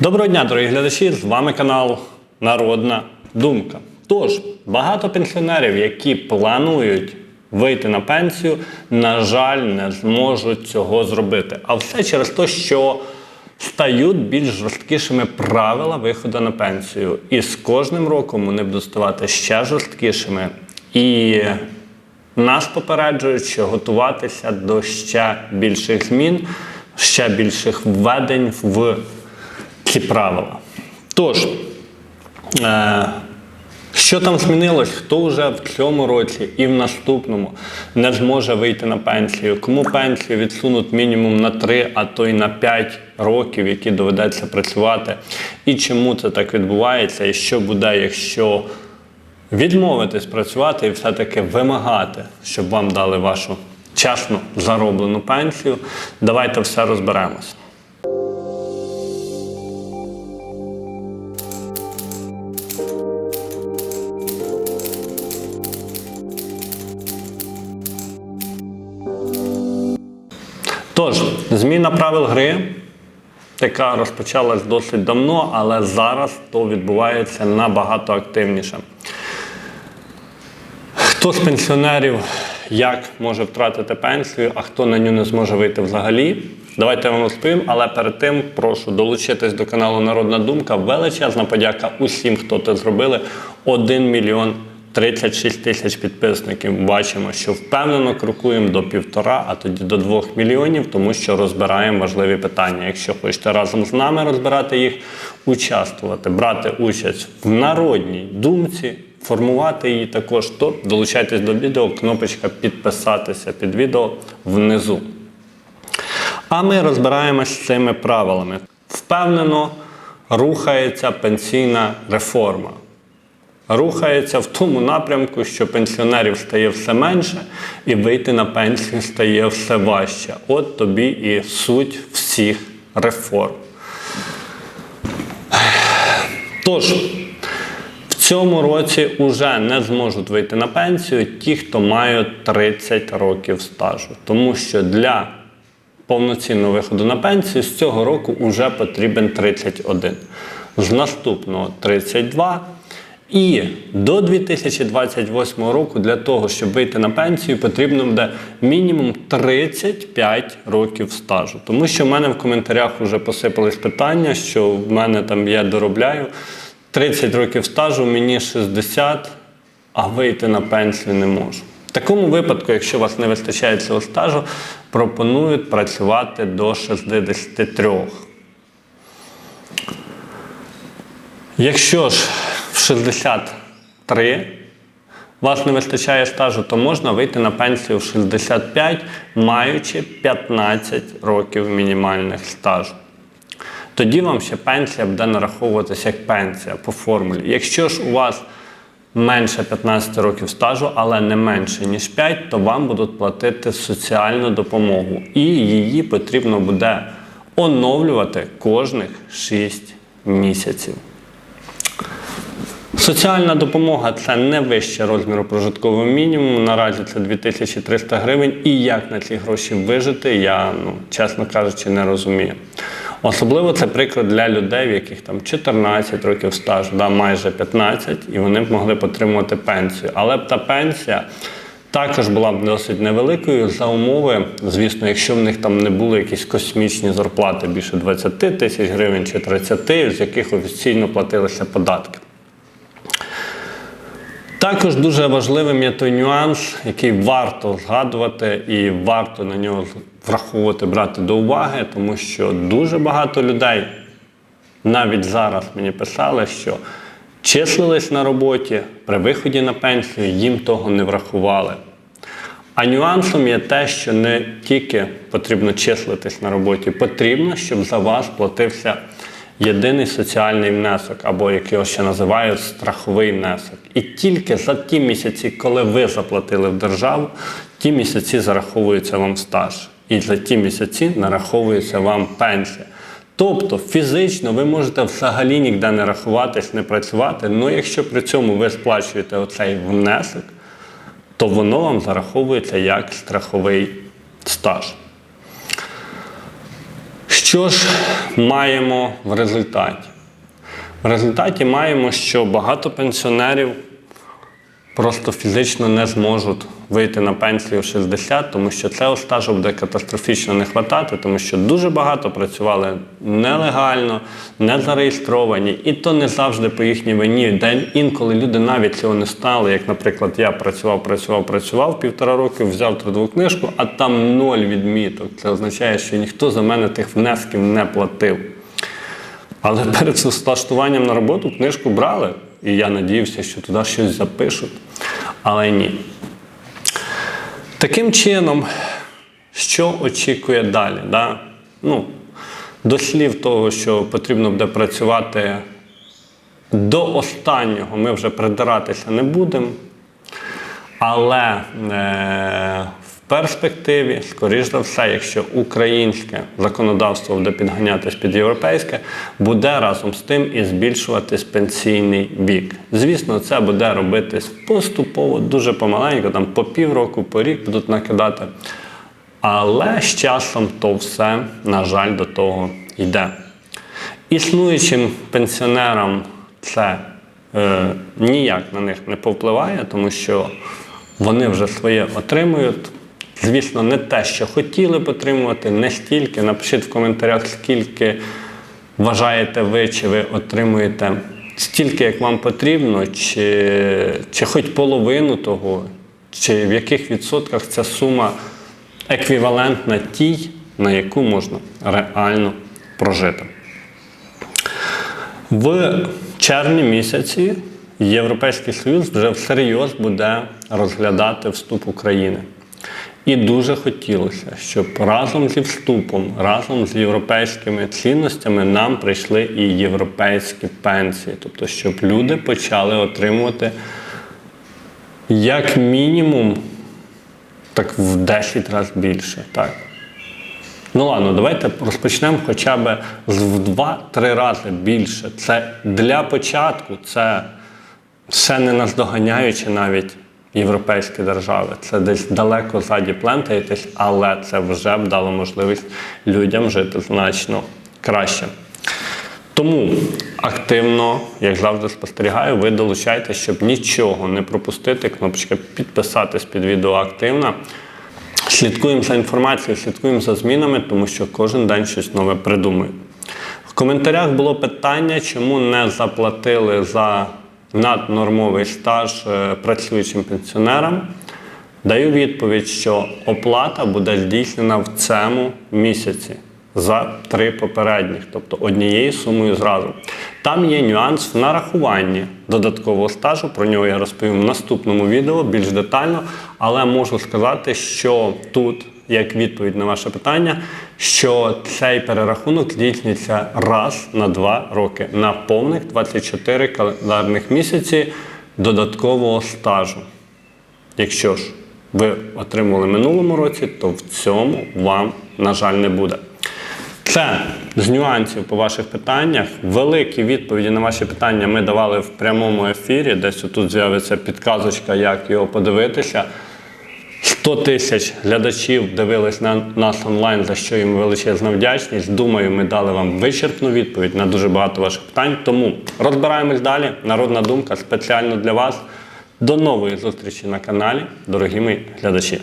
Доброго дня, дорогі глядачі! З вами канал Народна Думка. Тож, багато пенсіонерів, які планують вийти на пенсію, на жаль, не зможуть цього зробити. А все через те, що стають більш жорсткішими правила виходу на пенсію. І з кожним роком вони будуть ставати ще жорсткішими. І нас попереджують, що готуватися до ще більших змін, ще більших введень в ці правила. Тож, е, що там змінилось? Хто вже в цьому році і в наступному не зможе вийти на пенсію? Кому пенсію відсунуть мінімум на 3, а то й на 5 років, які доведеться працювати? І чому це так відбувається? І що буде, якщо відмовитись працювати і все-таки вимагати, щоб вам дали вашу чесно зароблену пенсію? Давайте все розберемось. Тож, зміна правил гри, яка розпочалась досить давно, але зараз то відбувається набагато активніше. Хто з пенсіонерів як може втратити пенсію, а хто на ню не зможе вийти взагалі? Давайте вам розповім, але перед тим прошу долучитись до каналу Народна Думка. Величезна подяка усім, хто це зробили. 1 мільйон 36 тисяч підписників. Бачимо, що впевнено крокуємо до півтора, а тоді до двох мільйонів, тому що розбираємо важливі питання. Якщо хочете разом з нами розбирати їх, участвувати, брати участь в народній думці, формувати її також, то долучайтесь до відео, кнопочка підписатися під відео внизу. А ми розбираємось з цими правилами. Впевнено рухається пенсійна реформа. Рухається в тому напрямку, що пенсіонерів стає все менше, і вийти на пенсію стає все важче. От тобі і суть всіх реформ. Tож, в цьому році вже не зможуть вийти на пенсію ті, хто мають 30 років стажу. Тому що для повноцінного виходу на пенсію з цього року вже потрібен 31. З наступного 32. І до 2028 року для того, щоб вийти на пенсію, потрібно буде мінімум 35 років стажу. Тому що в мене в коментарях вже посипались питання, що в мене там я доробляю 30 років стажу, мені 60, а вийти на пенсію не можу. В такому випадку, якщо у вас не вистачає цього стажу, пропонують працювати до 63. Якщо ж в 63 вас не вистачає стажу, то можна вийти на пенсію в 65, маючи 15 років мінімальних стажу. Тоді вам ще пенсія буде нараховуватися як пенсія по формулі. Якщо ж у вас менше 15 років стажу, але не менше, ніж 5, то вам будуть платити соціальну допомогу. І її потрібно буде оновлювати кожних 6 місяців. Соціальна допомога це не вище розміру прожиткового мінімуму. Наразі це 2300 гривень. І як на ці гроші вижити, я, ну, чесно кажучи, не розумію. Особливо це приклад для людей, в яких там 14 років стажу, да, майже 15, і вони б могли б отримувати пенсію. Але б та пенсія також була б досить невеликою за умови, звісно, якщо в них там не були якісь космічні зарплати більше 20 тисяч гривень чи 30, з яких офіційно платилися податки. Також дуже важливим є той нюанс, який варто згадувати і варто на нього враховувати, брати до уваги, тому що дуже багато людей навіть зараз мені писали, що числились на роботі при виході на пенсію, їм того не врахували. А нюансом є те, що не тільки потрібно числитись на роботі, потрібно, щоб за вас платився єдиний соціальний внесок, або як його ще називають страховий внесок. І тільки за ті місяці, коли ви заплатили в державу, ті місяці зараховуються вам стаж. І за ті місяці нараховується вам пенсія. Тобто фізично ви можете взагалі ніде не рахуватись, не працювати, але якщо при цьому ви сплачуєте оцей внесок, то воно вам зараховується як страховий стаж. Що ж маємо в результаті? В результаті маємо, що багато пенсіонерів просто фізично не зможуть вийти на пенсію в 60, тому що цього стажу буде катастрофічно не вистачати, тому що дуже багато працювали нелегально, не зареєстровані, і то не завжди по їхній вині. День інколи люди навіть цього не стали. Як, наприклад, я працював, працював, працював півтора роки, взяв трудову книжку, а там ноль відміток. Це означає, що ніхто за мене тих внесків не платив. Але перед влаштуванням на роботу книжку брали, і я надіявся, що туди щось запишуть. Але ні. Таким чином, що очікує далі? Да? Ну, до слів того, що потрібно буде працювати до останнього, ми вже придиратися не будемо. Але е, перспективі, скоріш за все, якщо українське законодавство буде підганятись під європейське, буде разом з тим і збільшуватись пенсійний вік. Звісно, це буде робитись поступово, дуже помаленьку, там по півроку, по рік будуть накидати. Але з часом то все, на жаль, до того йде. Існуючим пенсіонерам це е, ніяк на них не повпливає, тому що вони вже своє отримують. Звісно, не те, що хотіли б отримувати, не стільки. Напишіть в коментарях, скільки вважаєте ви, чи ви отримуєте стільки, як вам потрібно, чи, чи хоч половину того, чи в яких відсотках ця сума еквівалентна тій, на яку можна реально прожити. В червні місяці Європейський Союз вже всерйоз буде розглядати вступ України. І дуже хотілося, щоб разом зі вступом, разом з європейськими цінностями нам прийшли і європейські пенсії. Тобто, щоб люди почали отримувати як мінімум так в 10 разів більше. Так. Ну ладно, давайте розпочнемо хоча б з в 2-3 рази більше. Це для початку, це ще не наздоганяючи навіть європейські держави. Це десь далеко ззаді плентаєтесь, але це вже б дало можливість людям жити значно краще. Тому активно, як завжди спостерігаю, ви долучайтеся, щоб нічого не пропустити. Кнопочка підписатись під відео активно. Слідкуємо за інформацією, слідкуємо за змінами, тому що кожен день щось нове придумують. В коментарях було питання, чому не заплатили за наднормовий стаж е, працюючим пенсіонерам. Даю відповідь, що оплата буде здійснена в цьому місяці за три попередніх, тобто однією сумою зразу. Там є нюанс в нарахуванні додаткового стажу. Про нього я розповім в наступному відео більш детально, але можу сказати, що тут, як відповідь на ваше питання, що цей перерахунок здійснюється раз на два роки на повних 24 календарних місяці додаткового стажу. Якщо ж ви отримали минулому році, то в цьому вам, на жаль, не буде. Це з нюансів по ваших питаннях. Великі відповіді на ваші питання ми давали в прямому ефірі. Десь тут з'явиться підказочка, як його подивитися. 100 тисяч глядачів дивились на нас онлайн, за що їм величезна вдячність. Думаю, ми дали вам вичерпну відповідь на дуже багато ваших питань. Тому розбираємось далі. Народна думка спеціально для вас. До нової зустрічі на каналі, дорогі мої глядачі.